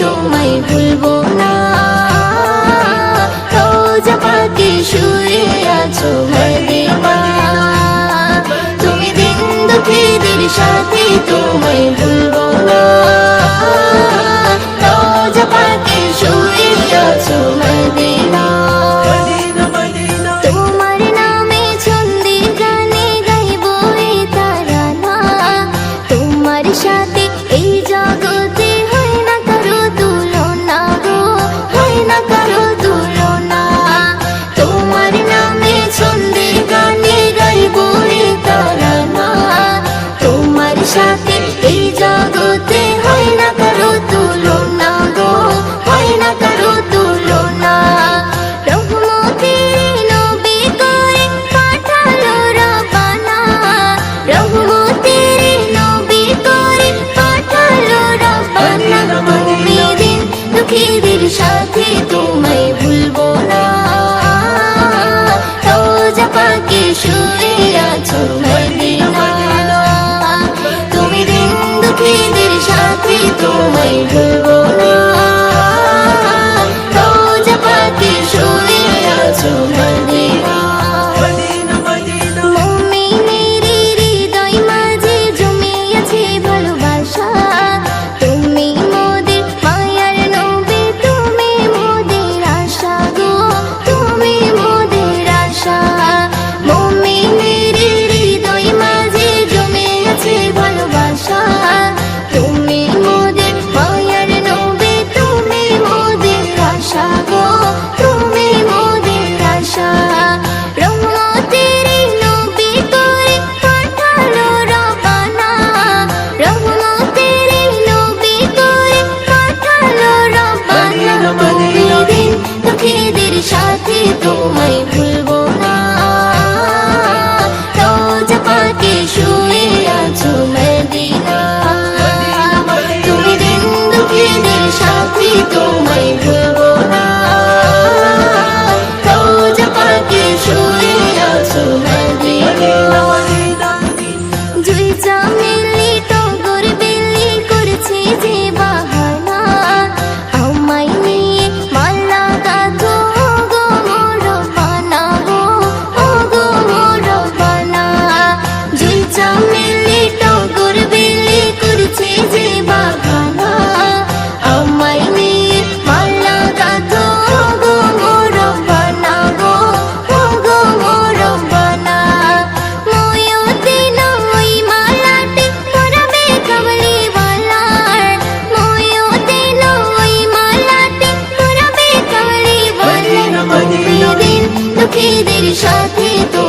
তোমায় ভুলবো না। রোজ পাকে শুয়ে আছো তুমি দিন দুঃখীদের সাথে তোমায় ভুল Hey. my সাথে তো